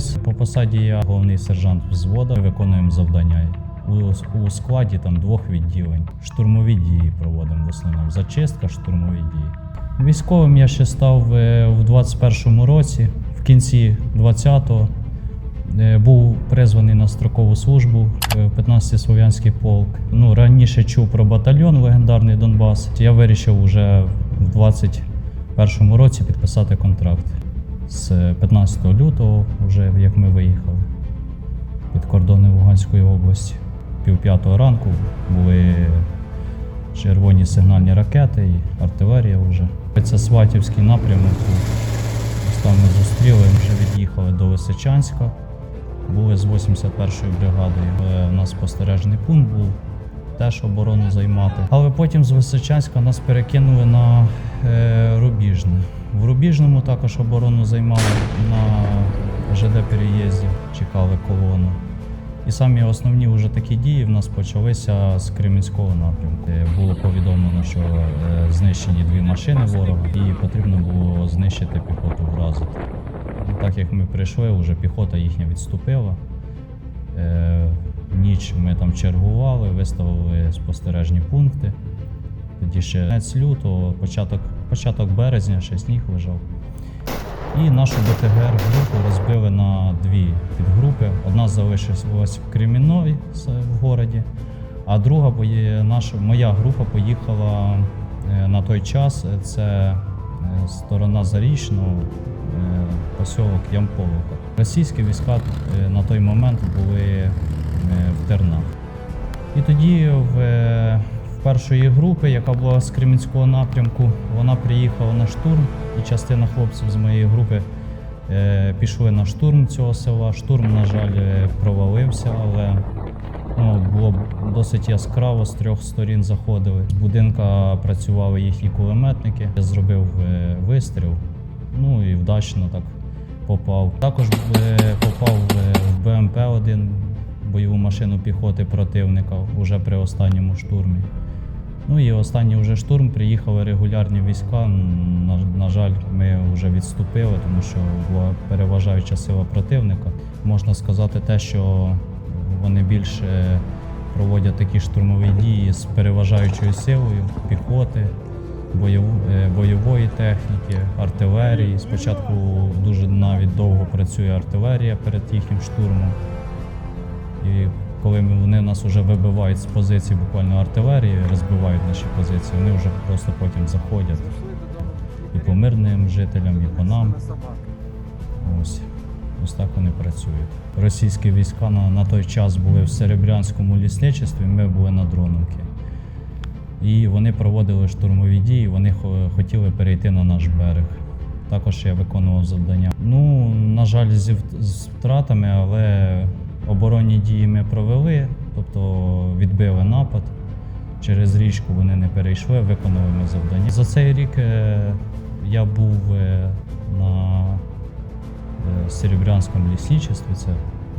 МЧС. По посаді я головний сержант взвода. Виконуємо завдання. У, складі там двох відділень. Штурмові дії проводимо в основному. Зачистка, штурмові дії. Військовим я ще став е, в 21-му році, в кінці 20-го. Е, Був призваний на строкову службу е, в 15-й Слов'янський полк. Ну, раніше чув про батальйон легендарний Донбас. Я вирішив уже в 21-му році підписати контракт. З 15 лютого, вже як ми виїхали під кордони Луганської області. Пів п'ятого ранку були червоні сигнальні ракети і артилерія вже. Це Сватівський напрямок. Ось Там ми зустріли, вже від'їхали до Лисичанська. Були з 81-ю бригадою. Е, У нас спостережний пункт був, теж оборону займати. Але потім з Височанська нас перекинули на е, Рубіжне. В Рубіжному також оборону займали на ЖД переїзді, чекали колону. І самі основні вже такі дії в нас почалися з Кремінського напрямку. Було повідомлено, що е, знищені дві машини ворога, і потрібно було знищити піхоту вразити. Ну, Так як ми прийшли, вже піхота їхня відступила. Е, Ніч ми там чергували, виставили спостережні пункти. Тоді ще кінець лютого, початок, початок березня, ще сніг лежав. І нашу БТГР групу розбили на дві підгрупи. Одна залишилась в Креміннові с- в городі, а друга наша, моя група поїхала е, на той час. Це е, сторона Зарічного, е, посілок Ямполовка. Російські війська на той момент були в Тернах. І тоді в першої групи, яка була з Кремінського напрямку, вона приїхала на штурм, і частина хлопців з моєї групи е, пішли на штурм цього села. Штурм, на жаль, е, провалився, але ну, було досить яскраво, з трьох сторін заходили. З будинка працювали їхні кулеметники. Я зробив е, вистріл, ну і вдачно так попав. Також попав в БМП-1 бойову машину піхоти противника уже при останньому штурмі. Ну і останній вже штурм приїхали регулярні війська. На, на жаль, ми вже відступили, тому що була переважаюча сила противника. Можна сказати те, що вони більше проводять такі штурмові дії з переважаючою силою піхоти, е, бойової техніки, артилерії. Спочатку дуже навіть довго працює артилерія перед їхнім штурмом. І коли вони нас вже вибивають з позицій буквально артилерії, розбивають наші позиції, вони вже просто потім заходять і по мирним жителям, і по нам. Ось, ось так вони працюють. Російські війська на, на той час були в Серебрянському лісничестві, ми були на Дроновці. І вони проводили штурмові дії, вони хотіли перейти на наш берег. Також я виконував завдання. Ну, на жаль, зі з втратами, але оборонні дії ми провели, тобто відбили напад. Через річку вони не перейшли, виконали ми завдання. За цей рік е, я був е, на е, Серебрянському лісничестві, це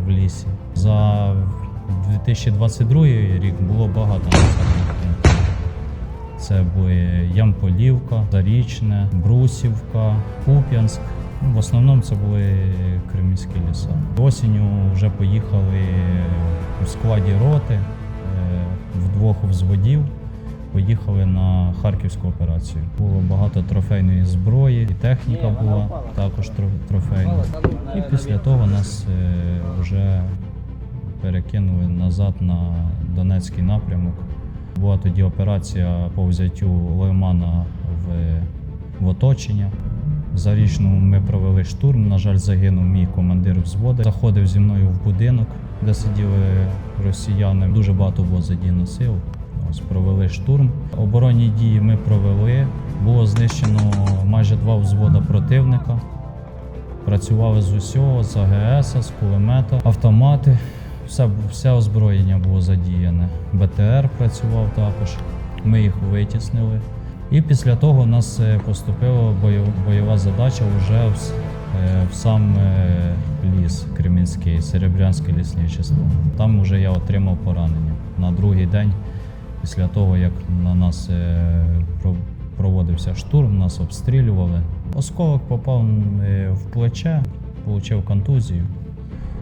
в лісі. За 2022 рік було багато населених пунктів. Це були Ямполівка, Зарічне, Брусівка, Куп'янськ. Ну, В основному це були кремлівські ліса. Осінню вже поїхали у складі роти е, вдвох взводів. Поїхали на харківську операцію. Було багато трофейної зброї, і техніка була також тро- трофейна. І після того нас е, вже перекинули назад на Донецький напрямок. Була тоді операція по взяттю Лимана в, в оточення. За річну ми провели штурм. На жаль, загинув мій командир взводу. Заходив зі мною в будинок, де сиділи росіяни. Дуже багато було задіяно сил. Ось провели штурм. Оборонні дії ми провели. Було знищено майже два взвода противника. Працювали з усього, з АГС, з кулемета, автомати. Все, все озброєння було задіяне. БТР працював також. Ми їх витіснили. І після того нас е, поступила бойов- бойова задача вже е, в сам е, ліс Кремінський, Серебрянське лісничество. Там вже я отримав поранення на другий день після того, як на нас проводився штурм, нас обстрілювали. Осколок попав в плече, отримав контузію.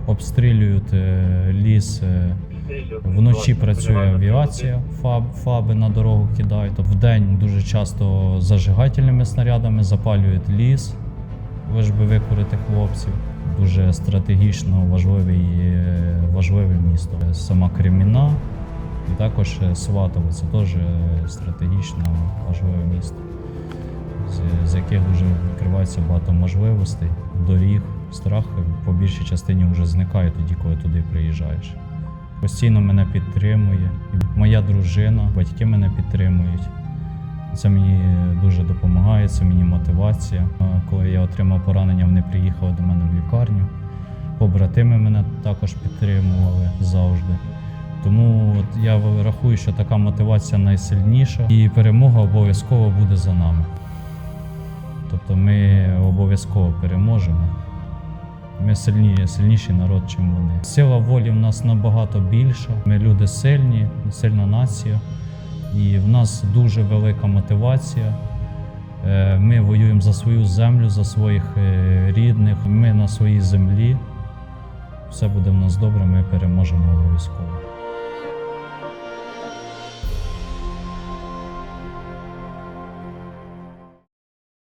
обстрілюють ліс. Вночі працює авіація, фаб, фаби на дорогу кидають. Тобто Вдень дуже часто зажигательними снарядами запалюють ліс, лиш би викурити хлопців. Дуже стратегічно важливий, е, важливе місто. Сама Креміна і також е, Сватово це теж е, стратегічно важливе місто, з, з яких дуже відкривається багато можливостей, доріг. Страх по більшій частині вже зникає тоді, коли туди приїжджаєш. Постійно мене підтримує. Моя дружина, батьки мене підтримують. Це мені дуже допомагає, це мені мотивація. Коли я отримав поранення, вони приїхали до мене в лікарню. Побратими мене також підтримували завжди. Тому от я рахую, що така мотивація найсильніша, і перемога обов'язково буде за нами. Тобто ми обов'язково переможемо. Ми сильні, сильніший народ, ніж вони. Сила волі в нас набагато більша. Ми люди сильні, сильна нація, і в нас дуже велика мотивація. Е, Ми воюємо за свою землю, за своїх е, рідних. Ми на своїй землі. Все буде в нас добре, ми переможемо обов'язково.